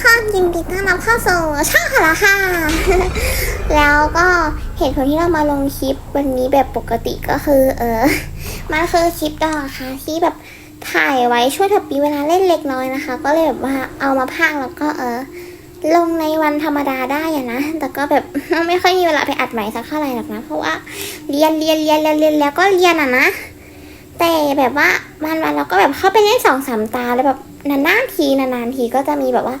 ค่ะยินดีต้อนรับเข้าสู่ช่องหาละค่ะ แล้วก็เหตุผลที่เรามาลงคลิปวันนี้แบบปกติก็คือ เออมันคือคลิปดอกค่ะที่แบบถ่ายไว้ช่วยถับปีเวลาเล่นเล็กน้อยนะคะ ก็เลยแบบว่าเอามาพากแล้วก็เออลงในวันธรรมดาได้อะนะ แต่ก็แบบไม่ค่อยมีเวลาไปอัดใหม่สักเท่าไหร่หรอกนะ เพราะว่าเรียนเรียนเรียนเรียนเรียนแล้วก็เรียนอะนะ แต่แบบว่าวันวันเราก็แบบเข้าไปเล่นสองสามตาแล้วแบบ นานๆทีนานๆทีก็จะมีแบบว่า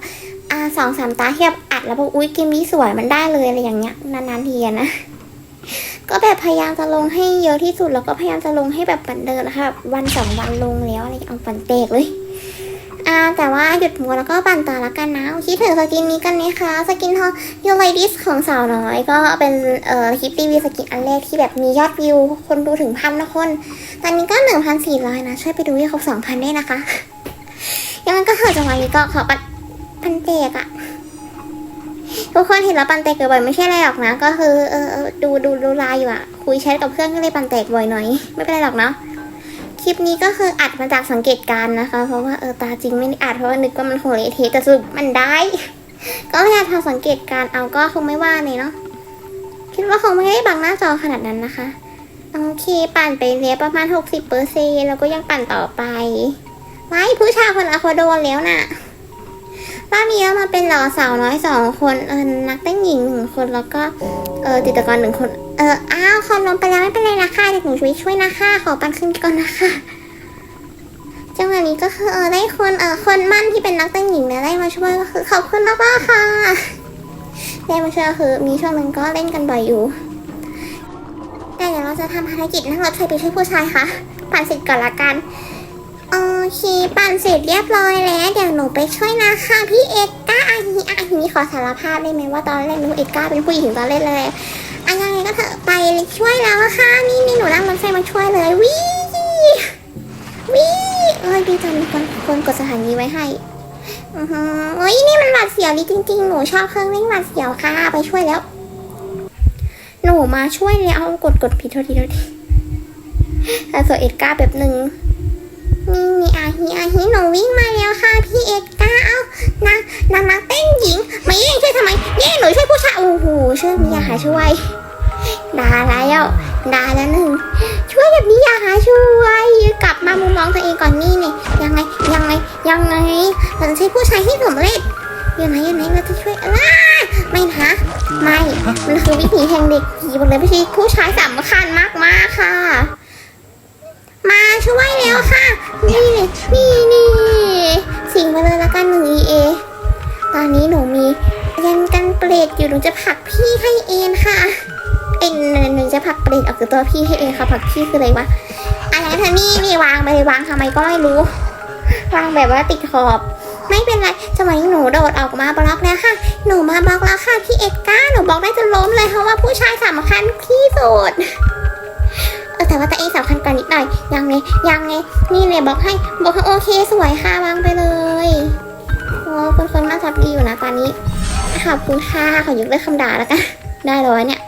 อ่าสองสามตาเที่แบอัดแล้วแบบอุ้ยเกมนี้สวยมันได้เลยอะไรอย่างเงี้ยนานๆทีนะก็แบบพยายามจะลงให้เยอะที่สุดแล้วก็พยายามจะลงให้แบบปันเดินนะคะแบบวันสองวันลงแล้วอะไรอย่างเงี้ยเอาปันเตกเลยอ่าแต่ว่าหยุดมัวแล้วก็ปั่นต่อละกันนะคิดถึงสกินนี้กันไหมคะสกินทองยูไลดิสของสาวน้อย ก็เป็นเอ่อคลิปรีวิวสกินอันแรกที่แบบมียอดวิว คนดูถึงพันนะคน ตอนนี้ก็หนึ่งพันสี่ร้อยนะ ช่วยไปดูให้ครบสองพันได้นะคะ ยังไงก็เถอะจังหวะนี้ก็ขอปันปันเตกอะทุกคนเห็นแล้วปันเตกบ่อยไม่ใช่อะไรหรอกนะ ก็คือเออดูดูดูไลน์อยู่อะคุยแชทกับเพื่อนก็เลยปันเตกบ่อยหน่อย ไม่เป็นไรหรอกเนาะคลิปนี้ก็คืออัดมาจากสังเกตการนะคะ เพราะว่าเออตาจริงไม่ได้อัดเพราะว่านึกว่ามันคงเละเทะแต่สรุปมันได้ ก็พยายามทำสังเกตการเอาก็คงไม่ว่าเลยเนาะคิดว่าคงไม่ได้บังหน้าจอขนาดนั้นนะคะโอเคปั่นไปเรียประมาณ 60เปอร์เซ็นแล้วก็ยังปั่นต่อไป ไว้ผู้ชายคนอะเขาโดนแล้วน่ะรอบนี้แล้วมาเป็นหล่อสาวน้อยสองคนเออนักเต้นหญิงหนึ่งคนแล้วก็เออจิตรกรหนึ่งคน เอออ้าวคอมลงไปแล้วไม่เป็นไรนะคะเดี๋ยวหนูช่วยช่วยนะคะขอปันขึ้นก่อนนะคะจังหวะนี้ก็คือเออได้คนเออคนมั่นที่เป็นนักเต้นหญิงเนี่ยได้มาช่วยก็คือขอบคุณมากมากๆค่ะได้มาช่วยคือมีช่วงหนึ่งก็เล่นกันบ่อยอยู่แต่เดี๋ยวเราจะทำภารกิจนั่งรถไฟไปช่วยผู้ชายค่ะปั่นเสร็จก่อนละกัน โอเคปั่นเสร็จเรียบร้อยแล้ว เดี๋ยวหนูไปช่วยนะคะพี่เอ็กก้าอาฮีอาฮีขอสารภาพได้ไหมว่าตอนเล่นหนูเอ็กก้าเป็นผู้หญิงตอนเล่นเลยอันยังไงก็เถอะไปช่วยแล้วค่ะนี่นี่หนูนั่งรถไฟมาช่วยเลยวิวิเอ้ยดีจังมีคนคนกดสถานีไว้ให้อือฮึเฮ้ยนี่มันหวาดเสียวนี่จริงๆ หนูชอบเครื่องเล่นหวาดเสียวค่ะ ไปช่วยแล้ว หนูมาช่วยแล้วกดกดผิดโทษทีโทษทีแต่ส่วนเอ็ดก้าแบบหนึ่ง ฮีอาฮีหนูวิ่งมาแล้วค่ะพี่เอ็ดก้าเอ้านางนางนักเต้นหญิงมาแย่งช่วยทำไมแย่งหนูช่วยผู้ชายโอ้โหช่วยมีอย่าหาช่วยด่าแล้วด่าแล้วหนึ่งช่วยแบบนี้อย่าหาช่วยกลับมามุมมองตัวเองก่อนนี่นี่ยังไงยังไงยังไงเราจะใช้ผู้ชายให้สำเร็จยังไงยังไงเราจะช่วยอ้าไม่นะไม่มันคือวิถีแห่งเด็กผีหมดเลยไม่ใช่ผู้ชายสำคัญมากมากๆค่ะ มาช่วยแล้วค่ะ นี่นี่นี่สิงมาเลยละกันหนึ่ง EA ตอนนี้หนูมียันกันเปรตอยู่หนูจะผลักพี่ให้เองค่ะเอ็นหนูจะผลักเปรตออกจากตัวพี่ให้เองค่ะผลักพี่คืออะไรวะอะไรเธอนี่นี่วางไปเลยวางทำไมก็ไม่รู้ วางแบบว่าติดขอบ ไม่เป็นไรสมัยนี้หนูโดดออกมาบล็อกแล้วค่ะ หนูมาบล็อกแล้วค่ะพี่เอ็ดก้าหนูบล็อกได้จนล้มเลยเพราะว่าผู้ชายสำคัญที่สุด แต่ว่าตัวเองสำคัญกว่านิดหน่อยยังไงยังไงนี่เลยบอกให้บอกให้โอเคสวยค่ะวางไปเลยโอ้คนคนน่าทับดีอยู่นะตอนนี้ขอบคุณค่ะขอยกเลิกคำด่าแล้วกันได้เลยเนี่ย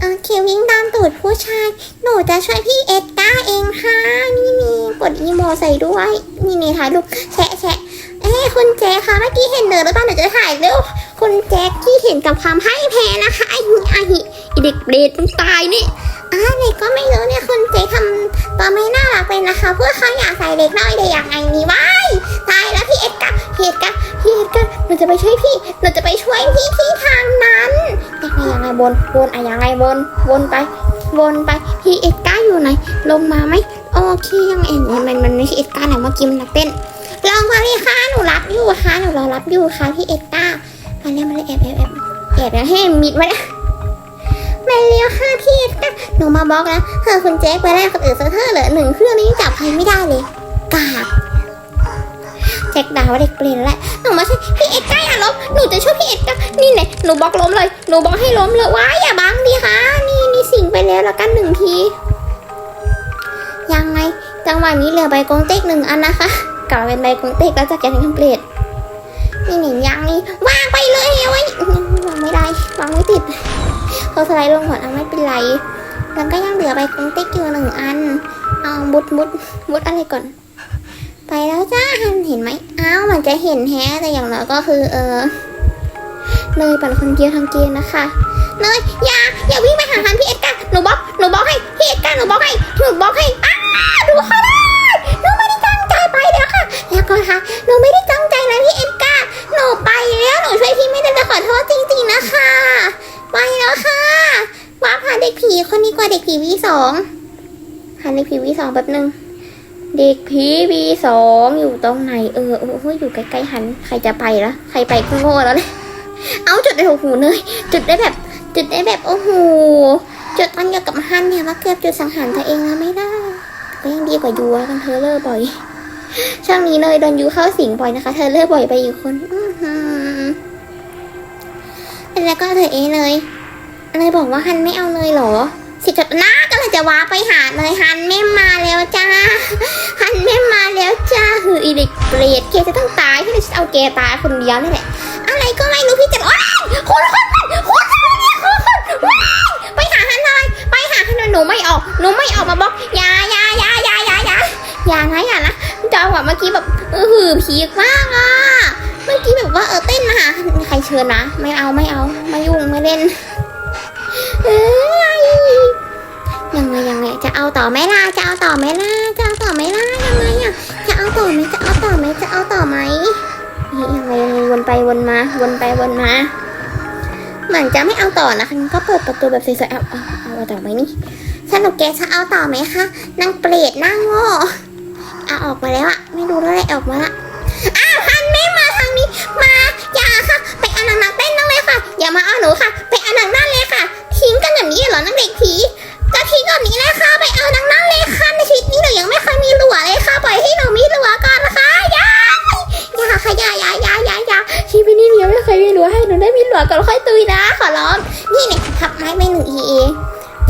โอเควิ่งตามตูดผู้ชายหนูจะช่วยพี่เอ็ดก้าเองค่ะนี่นี่กดอีโมใส่ด้วยนี่นี่ถ่ายรูปแชะแชะเอ้คุณแจ๊คคะเมื่อกี้เห็นเดินหรือเปล่าเดี๋ยวจะถ่ายเร็วคุณแจ๊คที่เห็นกับความให้แพ้นะคะไอ้หิไอ้หิเด็กเบรดมันตายนี่ อ่าเด็กก็ไม่รู้เนี่ยคุณแจ๊ทำตัวไม่น่ารักเลยนะคะเพื่อเขาอยากใส่เด็กน้อยได้ยังไงนี่ว้ายตายแล้วพี่เอ็ดก้าพี่เอ็ดก้าพี่เอ็ดก้าเราจะไปช่วยพี่เราจะไปช่วยพี่ที่ทางนั้นยังไงยังไงบนบนอะยังไงบนวนไปวนไปพี่เอ็ดก้าอยู่ไหนลงมาไหมโอเคยังเอ็นมันมันไม่ใช่เอ็ดก้าไหนเมื่อกี้มันนักเต้นลองมาเลยค่ะหนูรับอยู่ค่ะหนูรอรับอยู่ค่ะพี่เอ็ดก้ามาเร็วมาเลยแอบแอบแอบแอบแล้วให้มิดมาเร็ว ค่ะพี่เอ็ดก้าหนูมาบล็อกแล้วเธอคุณแจ็คไปแรกคนอื่นเซอร์เธอร์เหลือหนึ่งเครื่องนี้จับใครไม่ได้เลยกากแจ็คด่าว่าเด็กเปลี่ยนแล้วหนูมาช่วยพี่เอ็ดก้าอย่าล้มหนูจะช่วยพี่เอ็ดก้นี่เนี่ยหนูบล็อกล้มเลยหนูบล็อกให้ล้มเลยว้าอย่าบังดิค่ะนี่นี่สิงไปแล้วแล้วกันหนึ่งทียังไงจังหวะนี้เหลือใบกงเต็กหนึ่งอันนะคะกลับเป็นใบกงเต็กแล้วจากแกนคอมเพลตนี่หนิยังนี่วางไปเลยเอาไว้วางไม่ได้วางไม่ติด เขาสไลด์ลงก่อนเอาไม่เป็นไรแล้วก็ยังเหลือใบกงเต็กอยู่หนึ่งอัน เอามุดมุดมุดอะไรก่อน ไปแล้วจ้าฮันเห็นไหมอ้าวมันจะเห็นแฮะแต่อย่างน้อยก็คือเออเนยปั่นคนเดียวทางเกมนะคะเนยอย่าอย่าวิ่งไปหาฮันพี่เอ็ดกันหนูบ๊อบหนูบ๊อบ หาเด็กผีวีสองแบบหนึ่งเด็กผีวีสองอยู่ตรงไหน เออโอ้โหอยู่ใกล้ๆหัน ใครจะไปละใครไปก็โง่แล้วเลยเอาจุดได้โอ้โหเนยจุดได้แบบ จุดได้แบบโอ้โหจุดตอนอยู่กับฮันเนี่ยว่าเกือบจุดสังหารตัวเองแล้วไม่ได้ก็ยังดีกว่ายูแล้วกันเธอเลอร์บ่อย ช่วงนี้เนยโดนยูเข้าสิงบ่อยนะคะ เธอเลอร์บ่อยไปอีกคนอือหือแล้วก็เธอเอเลยเลยบอกว่าฮันไม่เอาเลยเหรอสิจุดน้าก็เลย จะว้าไปหาเลยฮันไม่มาแล้วจ้าฮันไม่มาแล้วจ้าคืออีเด็กเปรตแกจะต้องตายพี่จะเอาแกตายคนเดียวนี่แหละอะไรก็ไม่รู้พี่จะว้ายคนคนคนคนคนเนี่ยคนคนว้ายไปหาฮันหน่อยไปหาฮันหน่อยหนูไม่ออกหนูไม่ออกมาบอกยายายายายายาอย่านะอย่านะจังหวะเมื่อกี้แบบเออหือพีกมากอะเมื่อกี้แบบว่าเออเต้นมาหาใครเชิญนะไม่เอาไม่เอาไม่ยุ่งไม่เล่นเอ้ย ยังไงยังไงจะเอาต่อไหมล่ะจะเอาต่อไหมล่ะจะเอาต่อไหมล่ะยังไงอะจะเอาต่อไหมจะเอาต่อไหมจะเอาต่อไหมยังไงยังไงวนไปวนมาวนไปวนมาเหมือนจะไม่เอาต่อนะคะก็เปิดประตูแบบสวยๆเอาเอาเอาต่อไหมนี่สนุกแกจะเอาต่อไหมคะนางเปรตนางโง่เอาออกมาแล้วอะไม่รู้แล้วแหละออกมาละอ้าว เคยมีหลัวให้หนูได้มีหลัวก่อนค่อยตุยนะ ขอร้อง นี่เนี่ยทับไม้ไปหนึ่งีเอง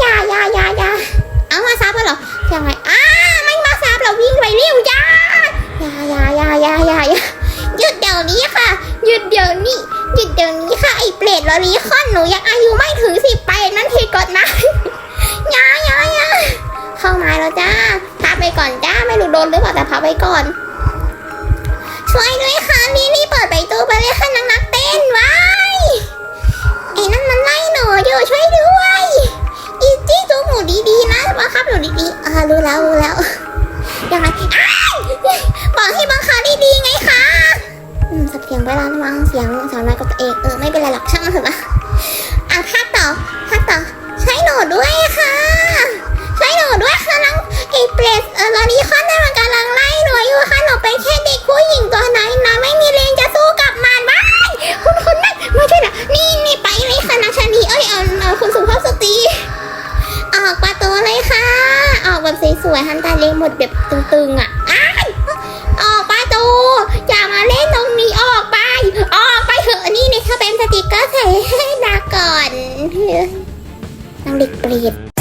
ยายายายาเอามาซับเหรอยังไงอ้าไม่มาซับเราวิ่งไปเร็วยายายายายายาหยุดเดี๋ยวนี้ค่ะ หยุดเดี๋ยวนี้ หยุดเดี๋ยวนี้ค่ะไอ้เปรตลอรีคอนหนูยังอายุไม่ถึงสิบไปนั่นผิดกฎหมายยายายาเข้ามาแล้วจ้าพับไปก่อนจ้าไม่รู้โดนหรือเปล่าแต่พับไปก่อน ช่วยด้วยค่ะนี่นี่เปิดประตูไปเลยค่ะนักนัก นไว้ไอ้นั่นมันไล่หนูอยู่ช่วยด้วยอีจี้จูหนูดีๆนะบังคับหนูดีๆเออรู้แล้วรู้แล้วยังไงบอกให้บังคับดีๆไงคะอืมสับเสียงไปแล้ววางเสียงสาวน้อยกับตัวเองเออไม่เป็นไรหรอกช่างมันเถอะอะภาคต่อภาคต่อ สวยฮันตาเล็กหมดแบบตึงๆอะอ้ายออกไปตู อย่ามาเล่นตรงนี้ออกไป ออกไปเถอะนี่เนี่ยถ้าเป็นสติกเกอร์ใส่ให้ดาก่อนนางเด็กเปรต